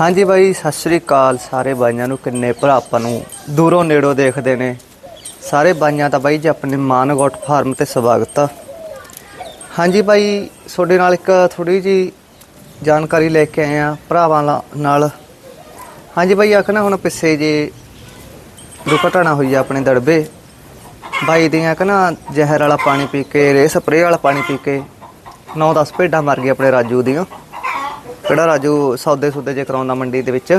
ਹਾਂਜੀ ਬਾਈ, ਸਤਿ ਸ੍ਰੀ ਅਕਾਲ ਸਾਰੇ ਬਾਈਆਂ ਨੂੰ, ਕਿੰਨੇ ਭਰਾ ਆਪਾਂ ਨੂੰ, ਦੂਰੋਂ ਨੇੜੋਂ ਦੇਖਦੇ ਨੇ। ਸਾਰੇ ਬਾਈਆਂ ਦਾ ਬਾਈ ਜੀ ਆਪਣੇ ਮਾਨਗੋਟ ਫਾਰਮ ਤੇ ਸਵਾਗਤ ਆ। ਹਾਂਜੀ ਬਾਈ, ਤੁਹਾਡੇ ਨਾਲ ਇੱਕ ਥੋੜੀ ਜੀ ਜਾਣਕਾਰੀ ਲੈ ਕੇ ਆਏ ਆ ਭਰਾਵਾਂ ਲਾ- ਨਾਲ। ਹਾਂਜੀ ਬਾਈ ਆਖਣਾ ਹੁਣ ਪਿੱਛੇ ਜੇ ਦੁਰਘਟਨਾ ਹੋਈ ਆ ਆਪਣੇ ਦੜਬੇ। ਬਾਈ ਦੀਆਂ ਕਹਣਾ ਜ਼ਹਿਰ ਵਾਲਾ ਪਾਣੀ ਪੀ ਕੇ ਰੇ ਸਪਰੇਅ ਵਾਲਾ ਪਾਣੀ ਪੀ ਕੇ 9-10 ਭੇਡਾਂ ਮਰ ਗਈਆਂ ਆਪਣੇ ਰਾਜੂ ਦੀਆਂ। ਕਿਹੜਾ ਰਾਜੂ ਸੌਦੇ ਸੌਦੇ ਜੇ ਕਰਾਉਂਦਾ ਮੰਡੀ ਦੇ ਵਿੱਚ?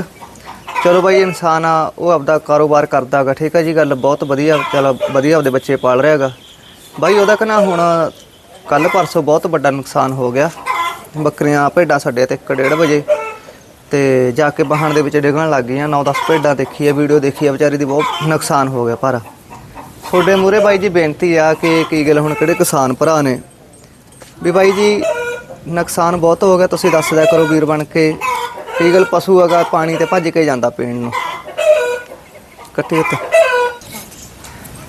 ਚਲੋ ਬਾਈ, ਇਨਸਾਨ ਆ, ਉਹ ਆਪਦਾ ਕਾਰੋਬਾਰ ਕਰਦਾਗਾ ਠੀਕ ਹੈ ਜੀ, ਗੱਲ ਬਹੁਤ ਵਧੀਆ, ਚਲੋ ਵਧੀਆ ਆਪਦੇ ਬੱਚੇ ਪਾਲ ਰਿਹਾਗਾ ਬਾਈ, ਉਹਦਾ ਕਹਣਾ ਹੁਣ ਕੱਲ ਪਰਸੋਂ ਬਹੁਤ ਵੱਡਾ ਨੁਕਸਾਨ ਹੋ ਗਿਆ। ਬੱਕਰੀਆਂ ਭੇਡਾਂ ਸਾਡੇ ਤੇ 1:30 ਵਜੇ ਤੇ ਜਾ ਕੇ ਬਾਹਣ ਦੇ ਵਿੱਚ ਡਿੱਗਣ ਲੱਗ ਗਈਆਂ। 9-10 ਭੇਡਾਂ ਦੇਖੀ ਆ, ਵੀਡੀਓ ਦੇਖੀ ਆ, ਵਿਚਾਰੀ ਦੀ ਬਹੁਤ ਨੁਕਸਾਨ ਹੋ ਗਿਆ ਪਰ ਤੁਹਾਡੇ ਮੂਰੇ ਬਾਈ ਜੀ ਬੇਨਤੀ ਆ ਕਿ ਕੀ ਗੱਲ ਹੁਣ ਕਿਹੜੇ ਕਿਸਾਨ ਭਰਾ ਨੇ? ਵੀ ਬਾਈ ਜੀ ਨੁਕਸਾਨ ਬਹੁਤ ਹੋ ਗਿਆ, ਤੁਸੀਂ ਦੱਸ ਦਿਆ ਕਰੋ ਵੀਰ ਬਣ ਕੇ। ਕੀ ਗੱਲ ਪਸ਼ੂ ਹੈਗਾ, ਪਾਣੀ ਤੇ ਭੱਜ ਕੇ ਜਾਂਦਾ ਪੀਣ ਨੂੰ। ਕੱਟੇ ਤੇ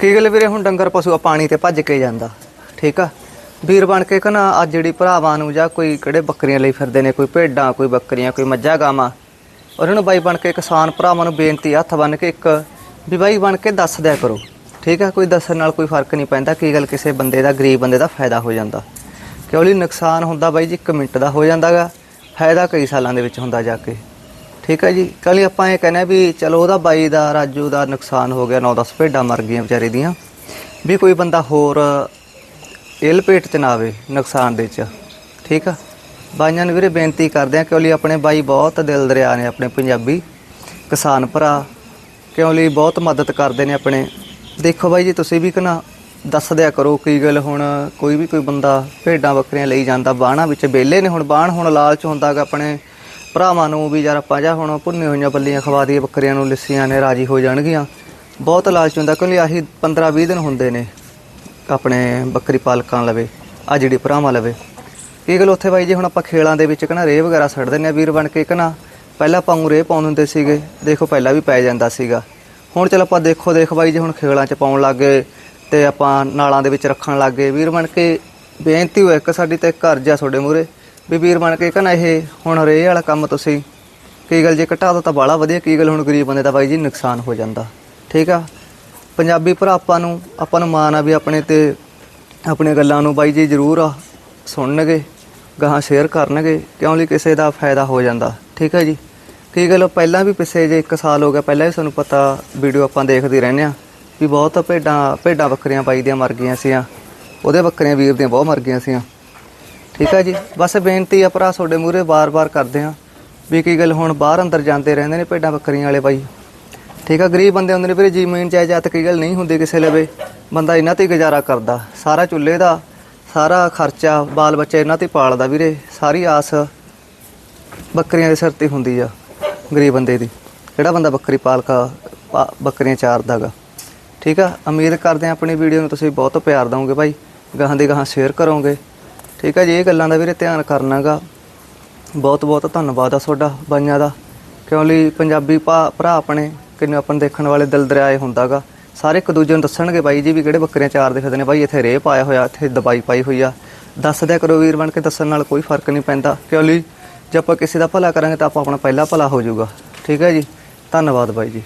ਕੀ ਗੱਲ ਵੀਰੇ, ਹੁਣ ਡੰਗਰ ਪਸ਼ੂ ਆ, ਪਾਣੀ ਤੇ ਭੱਜ ਕੇ ਜਾਂਦਾ। ਠੀਕ ਆ? ਵੀਰ ਬਣ ਕੇ ਕਹਣਾ ਅੱਜ ਜਿਹੜੀ ਭਰਾਵਾਂ ਨੂੰ ਜਾਂ ਕੋਈ ਕਿਹੜੇ ਬੱਕਰੀਆਂ ਲਈ ਫਿਰਦੇ ਨੇ, ਕੋਈ ਭੇਡਾਂ, ਕੋਈ ਬੱਕਰੀਆਂ, ਕੋਈ ਮੱਝਾਂ, ਗਾਵਾਂ। ਉਹਨਾਂ ਨੂੰ ਬਾਈ ਬਣ ਕੇ ਕਿਸਾਨ ਭਰਾਵਾਂ ਨੂੰ ਬੇਨਤੀ ਹੱਥ ਬੰਨ ਕੇ ਇੱਕ ਵੀ ਬਾਈ ਬਣ ਕੇ ਦੱਸ ਦਿਆ ਕਰੋ। ਠੀਕ ਆ? ਕੋਈ ਦੱਸਣ ਨਾਲ ਕੋਈ ਫ਼ਰਕ ਨਹੀਂ ਪੈਂਦਾ, ਕੀ ਗੱਲ ਕਿਸੇ ਬੰਦੇ ਦਾ, ਗਰੀਬ ਬੰਦੇ ਦਾ ਫਾਇਦਾ ਹੋ ਜਾਂਦਾ। ਕਿਉਂਕਿ ਨੁਕਸਾਨ ਹੁੰਦਾ ਬਾਈ ਜੀ? 1 ਮਿੰਟ ਦਾ ਹੋ ਜਾਂਦਾਗਾ। ਫਾਇਦਾ ਕਈ ਸਾਲਾਂ ਦੇ ਵਿੱਚ ਹੁੰਦਾ ਜਾ ਕੇ। ਠੀਕ ਹੈ ਜੀ? ਕੱਲ ਆਪਾਂ ਇਹ ਕਹਿੰਦੇ ਆ ਵੀ ਚਲੋ ਉਹਦਾ ਬਾਈ ਦਾ, ਰਾਜੂ ਦਾ ਨੁਕਸਾਨ ਹੋ ਗਿਆ 9-10 ਭੇਡਾਂ ਮਰ ਗਈਆਂ ਵਿਚਾਰੇ ਦੀਆਂ। ਵੀ ਕੋਈ ਬੰਦਾ ਹੋਰ ਇਲ ਪੇਟ ਚ ਨਾ ਆਵੇ ਨੁਕਸਾਨ ਦੇ ਚ ਠੀਕ ਆ? ਬਾਈਆਂ ਨੂੰ ਵੀਰੇ ਬੇਨਤੀ ਕਰਦੇ ਆ, ਕਿਉਂ ਆਪਣੇ ਬਾਈ ਬਹੁਤ ਦਿਲ ਦਰਿਆ ਨੇ, ਆਪਣੇ ਪੰਜਾਬੀ ਕਿਸਾਨ ਭਰਾ। ਕਿਉਂ ਬਹੁਤ ਮਦਦ ਕਰਦੇ ਨੇ ਆਪਣੇ। ਦੇਖੋ ਬਾਈ ਜੀ, ਤੁਸੀਂ ਵੀ ਕਨਾ ਦੱਸ ਦਿਆ ਕਰੋ ਕੀ ਗੱਲ ਹੁਣ, ਕੋਈ ਵੀ ਕੋਈ ਬੰਦਾ ਭੇਡਾਂ ਬੱਕਰੀਆਂ ਲਈ ਜਾਂਦਾ ਬਾਣਾ ਵਿੱਚ ਬੇਲੇ ਨੇ ਹੁਣ ਬਾਣ ਹੁਣ ਲਾਲਚ ਹੁੰਦਾਗਾ ਆਪਣੇ ਭਰਾਵਾਂ ਨੂੰ ਵੀ ਯਾਰ ਆਪਾਂ ਜਾ ਹੁਣ ਭੁੰਨੇ ਹੋਈਆਂ ਬੱਲੀਆਂ ਖਵਾ ਦਈਏ, ਬੱਕਰੀਆਂ ਨੂੰ ਲਿੱਸੀਆਂ ਨੇ, ਰਾਜੀ ਹੋ ਜਾਣਗੀਆਂ। ਬਹੁਤ ਲਾਲਚ ਹੁੰਦਾ, ਕਿਉਂਕਿ ਆਹੀ 15 20 ਦਿਨ ਹੁੰਦੇ ਨੇ ਆਪਣੇ ਬੱਕਰੀ ਪਾਲਕਾਂ ਲਵੇ, ਆ ਜਿਹੜੀ ਭਰਾਵਾਂ ਲਵੇ। ਕੀ ਗੱਲ ਉੱਥੇ ਬਾਈ ਜੀ, ਹੁਣ ਆਪਾਂ ਖੇਲਾਂ ਦੇ ਵਿੱਚ ਕਹਣਾ ਰੇਹ ਵਗੈਰਾ ਛੱਡ ਦਿੰਦੇ ਆ ਵੀਰ ਬਣ ਕੇ ਕਹਣਾ ਪਹਿਲਾਂ ਆਪਾਂ ਨੂੰ ਰੇਹ ਪਾਉਣ ਹੁੰਦੇ ਸੀਗੇ, ਦੇਖੋ ਪਹਿਲਾਂ ਵੀ ਪੈ ਜਾਂਦਾ ਸੀਗਾ। ਹੁਣ ਚਲ ਆਪਾਂ ਦੇਖੋ ਦੇਖ ਬਾਈ ਜੀ, ਹੁਣ ਖੇਲਾਂ 'ਚ ਪਾਉਣ ਲੱਗੇ ਤੇ ਆਪਾਂ ਨਾਲਾਂ ਦੇ ਵਿੱਚ ਰੱਖਣ ਲੱਗ ਗਏ। ਵੀਰ ਬਣ ਕੇ ਬੇਨਤੀ ਹੋਇਆ, ਇੱਕ ਸਾਡੀ ਤੇ ਘਰ ਆ ਤੁਹਾਡੇ ਮੂਰੇ ਵੀ ਵੀਰ ਬਣ ਕੇ ਕਹਿੰਦਾ, ਇਹ ਹੁਣ ਰੇਹ ਵਾਲਾ ਕੰਮ ਤੁਸੀਂ ਕੀ ਗੱਲ ਜੇ ਘਟਾ ਦੋ ਤਾਂ ਬਾਲਾ ਵਧੀਆ, ਕੀ ਗੱਲ ਹੁਣ ਗਰੀਬ ਬੰਦੇ ਦਾ ਬਾਈ ਜੀ ਨੁਕਸਾਨ ਹੋ ਜਾਂਦਾ। ਠੀਕ ਆ? ਪੰਜਾਬੀ ਭਰਾ ਆਪਾਂ ਨੂੰ ਆਪਾਂ ਨੂੰ ਮਾਣ ਆ ਵੀ ਆਪਣੇ ਤੇ ਆਪਣੀਆਂ ਗੱਲਾਂ ਨੂੰ ਬਾਈ ਜੀ ਜ਼ਰੂਰ ਆ ਸੁਣਨਗੇ, ਗਾਹਾਂ ਸ਼ੇਅਰ ਕਰਨਗੇ, ਕਿਉਂ ਲਈ ਕਿਸੇ ਦਾ ਫਾਇਦਾ ਹੋ ਜਾਂਦਾ। ਠੀਕ ਹੈ ਜੀ? ਕੀ ਗੱਲ, ਪਹਿਲਾਂ ਵੀ ਪਿੱਛੇ ਜੇ 1 ਸਾਲ ਹੋ ਗਿਆ, ਪਹਿਲਾਂ ਵੀ ਸਾਨੂੰ ਪਤਾ, ਵੀਡੀਓ ਆਪਾਂ ਦੇਖਦੇ ਰਹਿੰਦੇ ਆ। ਵੀ ਬਹੁਤ ਭੇਡਾਂ ਭੇਡਾਂ ਬੱਕਰੀਆਂ ਪਾਈ ਦੀਆਂ ਮਰ ਗਈਆਂ ਸੀਆਂ। ਉਹਦੇ ਬੱਕਰੀਆਂ ਵੀਰ ਦੀਆਂ ਬਹੁਤ ਮਰ ਗਈਆਂ ਸੀਆਂ। ਠੀਕ ਆ ਜੀ? ਬਸ ਬੇਨਤੀ ਆ ਭਰਾ, ਤੁਹਾਡੇ ਮੂਹਰੇ ਬਾਰ-ਬਾਰ ਕਰਦੇ ਆ ਵੀ ਕੀ ਗੱਲ, ਹੁਣ ਬਾਹਰ ਅੰਦਰ ਜਾਂਦੇ ਰਹਿੰਦੇ ਨੇ ਭੇਡਾਂ ਬੱਕਰੀਆਂ ਵਾਲੇ ਬਾਈ। ਠੀਕ ਆ? ਗਰੀਬ ਬੰਦੇ ਹੁੰਦੇ ਨੇ ਵੀਰੇ, ਜ਼ਮੀਨ, ਜਾਇਦਾਦ ਕੀ ਗੱਲ ਨਹੀਂ ਹੁੰਦੀ ਕਿਸੇ ਲਵੇ ਬੰਦਾ ਇਹਨਾਂ ਤੇ ਹੀ ਗੁਜ਼ਾਰਾ ਕਰਦਾ। ਸਾਰਾ ਚੁੱਲ੍ਹੇ ਦਾ, ਸਾਰਾ ਖਰਚਾ ਬਾਲ ਬੱਚੇ ਇਹਨਾਂ ਤੇ ਪਾਲਦਾ ਵੀਰੇ। ਸਾਰੀ ਆਸ ਬੱਕਰੀਆਂ ਦੇ ਸਿਰ ਤੇ ਹੁੰਦੀ ਆ, ਗਰੀਬ ਬੰਦੇ ਦੀ। ਜਿਹੜਾ ਬੰਦਾ ਬੱਕਰੀ ਪਾਲਕਾ, ਪਾ- ਬੱਕਰੀਆਂ ਚਾਰਦਾਗਾ। ਠੀਕ ਆ? ਉਮੀਦ ਕਰਦੇ ਆ ਆਪਣੀ ਵੀਡੀਓ ਨੂੰ ਤੁਸੀਂ ਬਹੁਤ ਪਿਆਰ ਦਿਓਗੇ ਭਾਈ। ਗਾਹਾਂ ਦੇ ਗਾਹਾਂ ਸ਼ੇਅਰ ਕਰੋਗੇ। ਠੀਕ ਆ ਜੀ, ਇਹ ਗੱਲਾਂ ਦਾ ਵੀਰੇ ਧਿਆਨ ਕਰਨਾਗਾ। ਬਹੁਤ ਬਹੁਤ ਧੰਨਵਾਦ ਆ ਤੁਹਾਡਾ ਬਾਈਆਂ ਦਾ। ਕਿਉਂ ਲਈ ਪੰਜਾਬੀ ਭਾ- ਭਰਾ ਆਪਣੇ, ਕਿੰਨੇ ਆਪਾਂ ਦੇਖਣ ਵਾਲੇ ਦਿਲ ਦਰਿਆਏ ਹੁੰਦਾਗਾ। ਸਾਰੇ ਇੱਕ ਦੂਜੇ ਨੂੰ ਦੱਸਣਗੇ ਬਾਈ ਜੀ ਵੀ ਕਿਹੜੇ ਬੱਕਰੇ ਚਾਰ ਦਿਖਦੇ ਨੇ। ਬਾਈ ਇੱਥੇ ਰੇਹ ਪਾਇਆ ਹੋਇਆ, ਇੱਥੇ ਦਵਾਈ ਪਾਈ ਹੋਈ ਆ। ਦੱਸ ਦਿਆ ਕਰੋ ਵੀਰ ਬਣ ਕੇ, ਦੱਸਣ ਨਾਲ ਕੋਈ ਫ਼ਰਕ ਨਹੀਂ ਪੈਂਦਾ। ਕਿਉਂ ਲਈ ਜੇ ਆਪਾਂ ਕਿਸੇ ਦਾ ਭਲਾ ਕਰਾਂਗੇ ਤਾਂ ਆਪਾਂ ਆਪਣਾ ਪਹਿਲਾ ਭਲਾ ਹੋ ਜਾਊਗਾ। ਠੀਕ ਹੈ ਜੀ, ਧੰਨਵਾਦ ਬਾਈ ਜੀ।